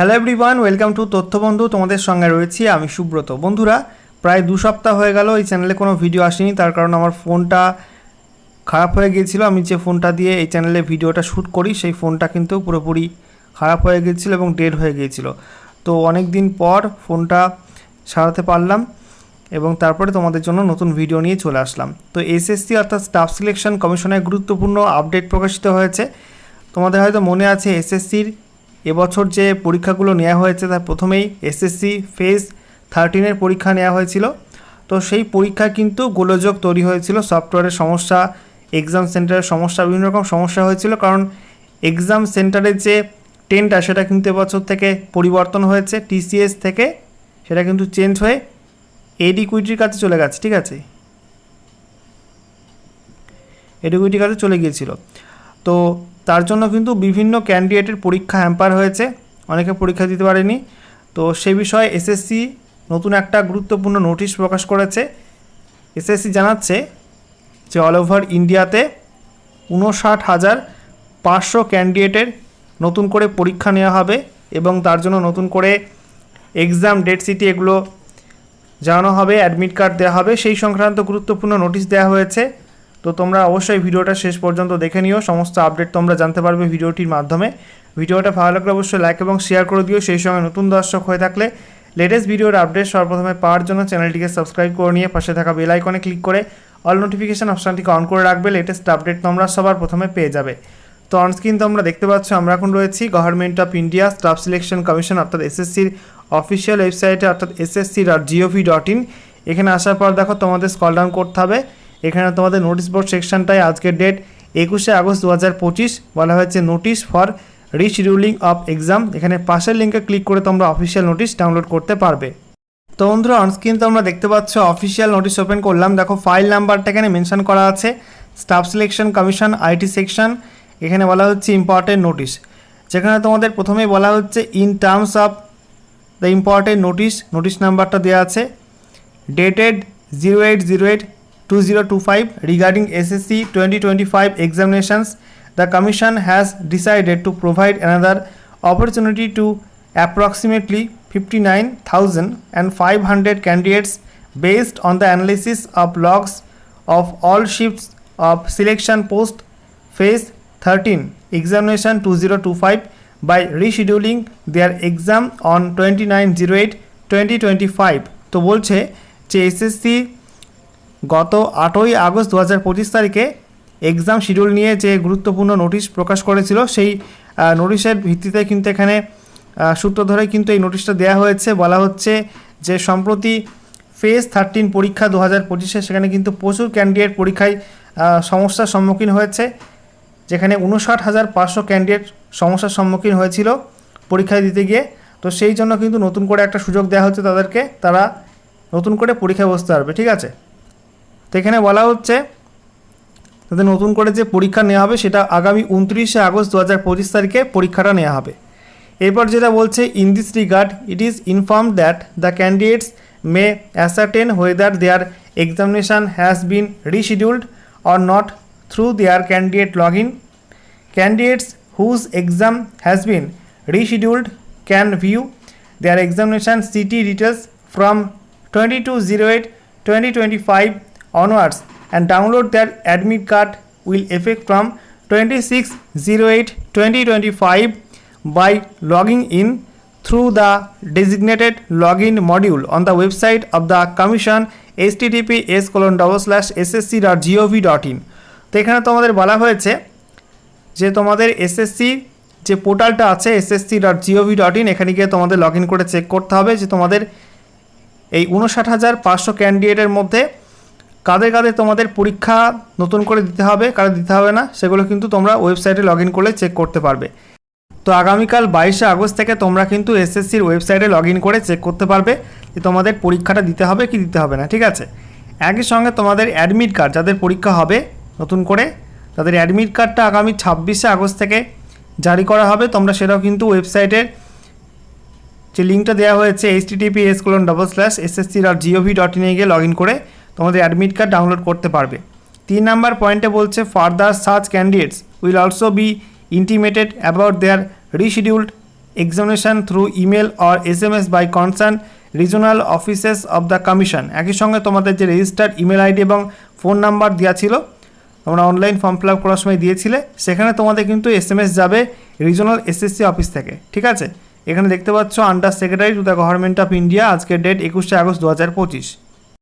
Hello everyone welcome to Tathyabandhu তোমাদের সঙ্গে রয়েছি আমি সুব্রত। বন্ধুরা, প্রায় দু সপ্তাহ হয়ে গেল, এই চ্যানেলে কোনো ভিডিও আসেনি, তার কারণ আমার ফোনটা খারাপ হয়ে গিয়েছিল আমি যে ফোনটা দিয়ে এই চ্যানেলে ভিডিওটা শ্যুট করি, সেই ফোনটা কিন্তু পুরোপুরি খারাপ হয়ে গিয়েছিল এবং ডেড হয়ে গিয়েছিল তো অনেক দিন পর ফোনটা সারাতে পারলাম এবং তারপরে তোমাদের জন্য নতুন ভিডিও নিয়ে চলে আসলাম। তো এসএসসি অর্থাৎ স্টাফ সিলেকশন কমিশনের গুরুত্বপূর্ণ আপডেট প্রকাশিত হয়েছে। তোমাদের হয়তো মনে আছে এসএসসির এবছর যে পরীক্ষাগুলো নেওয়া হয়েছে তার প্রথমেই এসএসসি ফেজ থার্টিনের পরীক্ষা নেওয়া হয়েছিল। তো সেই পরীক্ষায় কিন্তু গোলযোগ তৈরি হয়েছিল, সফটওয়্যারের সমস্যা এক্সাম সেন্টারের সমস্যা, বিভিন্ন রকম সমস্যা হয়েছিল। কারণ এক্সাম সেন্টারের যে টেনটা সেটা কিন্তু এবছর থেকে পরিবর্তন হয়েছে। টিসিএস থেকে সেটা কিন্তু চেঞ্জ হয়ে এডিকুইটির কাছে চলে গেছে, ঠিক আছে? এডিকুইটির কাছে চলে গিয়েছিল। তো তার জন্য কিন্তু বিভিন্ন ক্যান্ডিডেটের পরীক্ষা হ্যাম্পার হয়েছে। অনেকে পরীক্ষা দিতে পারেনি। তো সে বিষয়ে এসএসসি নতুন একটা গুরুত্বপূর্ণ নোটিশ প্রকাশ করেছে। এসএসসি জানাচ্ছে যে অল ওভার ইন্ডিয়াতে উনষাট হাজার পাঁচশো ক্যান্ডিডেটের নতুন করে পরীক্ষা নেওয়া হবে এবং তার জন্য নতুন করে এক্সাম ডেট সিটি এগুলো জানানো হবে অ্যাডমিট কার্ড দেওয়া হবে। সেই সংক্রান্ত গুরুত্বপূর্ণ নোটিশ দেওয়া হয়েছে। তো তোমরা অবশ্যই ভিডিওটা শেষ পর্যন্ত দেখে নিও। সমস্ত আপডেট তোমরা জানতে পারবে ভিডিওটির মাধ্যমে। ভিডিওটা ভালো লাগলে অবশ্যই লাইক এবং শেয়ার করে দিও। সেই সঙ্গে নতুন দর্শক হয়ে থাকলে লেটেস্ট ভিডিওর আপডেট সর্বপ্রথমে পাওয়ার জন্য চ্যানেলটিকে সাবস্ক্রাইব করে নিয়ে পাশে থাকা বেল আইকনে ক্লিক করে অল নোটিফিকেশান অপশানটিকে অন করে রাখবে। লেটেস্ট আপডেট তোমরা সবার প্রথমে পেয়ে যাবে। তো অনস্ক্রিন তোমরা দেখতে পাচ্ছ, আমরা এখন রয়েছি government of India staff selection commission অর্থাৎ এসএসসির অফিসিয়াল ওয়েবসাইটে অর্থাৎ SSC dot gov dot in এখানে আসার পর দেখো তোমাদের স্কল ডাউন করতে হবে। এখানে তোমাদের নোটিশ বোর্ড সেকশনটায় আজকের ডেট একুশে আগস্ট দু হাজার পঁচিশ বলা হয়েছে notice for rescheduling of exam এখানে পাশের লিঙ্কে ক্লিক করে তোমরা অফিসিয়াল নোটিশ ডাউনলোড করতে পারবে। তো বন্ধুরা অনস্ক্রিন তোমরা দেখতে পাচ্ছ অফিসিয়াল নোটিশ ওপেন করলাম। দেখো ফাইল নাম্বারটা এখানে মেনশন করা আছে। Staff selection commission IT section এখানে বলা হচ্ছে ইম্পর্টেন্ট নোটিশ যেখানে তোমাদের প্রথমেই বলা হচ্ছে in terms of the important notice notice নাম্বারটা দেওয়া আছে। Dated zero eight zero eight two zero two five regarding SSC twenty twenty five examinations the commission has decided to opportunity to approximately 59,500 candidates based on the analysis of logs of all shifts of selection post phase 13 examination 2025 by rescheduling their exam on 2908 2025 তো বলছে যে SSC গত আটই August দু হাজার পঁচিশ তারিখে exam schedule নিয়ে যে গুরুত্বপূর্ণ নোটিশ প্রকাশ করেছিল, সেই নোটিশের ভিত্তিতে কিন্তু এখানে সূত্র ধরে কিন্তু এই নোটিশটা দেওয়া হয়েছে। বলা হচ্ছে যে সম্প্রতি ফেজ থার্টিন পরীক্ষা দু হাজার পঁচিশে সেখানে কিন্তু প্রচুর ক্যান্ডিডেট পরীক্ষায় সমস্যার সম্মুখীন হয়েছে, যেখানে উনষাট হাজার পাঁচশো ক্যান্ডিডেট সমস্যার সম্মুখীন হয়েছিল পরীক্ষায় দিতে গিয়ে। তো সেই জন্য কিন্তু নতুন করে একটা সুযোগ দেওয়া হচ্ছে তাদেরকে, তারা নতুন করে পরীক্ষায় বসতে পারবে, ঠিক আছে? তো এখানে বলা হচ্ছে তাদের নতুন করে যে পরীক্ষা নেওয়া হবে সেটা আগামী উনত্রিশে আগস্ট দু হাজার পঁচিশ তারিখে পরীক্ষাটা নেওয়া হবে। এরপর যেটা বলছে in this regard it is inform that the candidates may ascertain whether their examination has been rescheduled or not through their candidate log in candidates whose exam has been Candidates whose exam has been rescheduled can view their examination CT details from 2208-2025 onwards and download their admit card will effect from 2608-2025 by logging in through the designated login module on the website of the commission https colon double slash ssc.gov.in তো এখানে তোমাদের বলা হয়েছে যে তোমাদের SSC যে পোর্টালটা আছে SSC dot gov dot in এখানে গিয়ে তোমাদের লগ ইন করে চেক করতে হবে যে তোমাদের এই উনষাট হাজার পাঁচশো ক্যান্ডিডেটের মধ্যে কাদের কাদের তোমাদের পরীক্ষা নতুন করে দিতে হবে কাদের দিতে হবে না, সেগুলো কিন্তু তোমরা ওয়েবসাইটে লগ ইন করলে চেক করতে পারবে। তো আগামীকাল বাইশে আগস্ট থেকে তোমরা কিন্তু এসএসসির ওয়েবসাইটে লগ করে চেক করতে পারবে যে তোমাদের পরীক্ষাটা দিতে হবে কি দিতে হবে না, ঠিক আছে? একই সঙ্গে তোমাদের অ্যাডমিট কার্ড যাদের পরীক্ষা হবে নতুন করে, তাদের অ্যাডমিট কার্ডটা আগামী ছাব্বিশে আগস্ট থেকে জারি করা হবে। তোমরা সেটাও কিন্তু ওয়েবসাইটের যে লিঙ্কটা দেওয়া হয়েছে H TTP S colon double slash SSC dot gov dot ইনে গিয়ে লগ ইন করে তোমাদের অ্যাডমিট কার্ড ডাউনলোড করতে পারবে। তিন নাম্বার পয়েন্টে বলছে further search candidates will also be intimated about their rescheduled examination through email or SMS by concerned regional offices of the commission একই সঙ্গে তোমাদের যে রেজিস্টার্ড ইমেল আইডি এবং ফোন নাম্বার দেওয়া ছিল, তোমরা অনলাইন ফর্ম ফিল আপ করার সময় দিয়েছিলে, সেখানে তোমাদের কিন্তু এস এম এস যাবে রিজনাল এসএসসি অফিস থেকে। ঠিক আছে? এখানে দেখতে পাচ্ছ under secretary to the government of India আজকের ডেট একুশে আগস্ট দু হাজার পঁচিশ।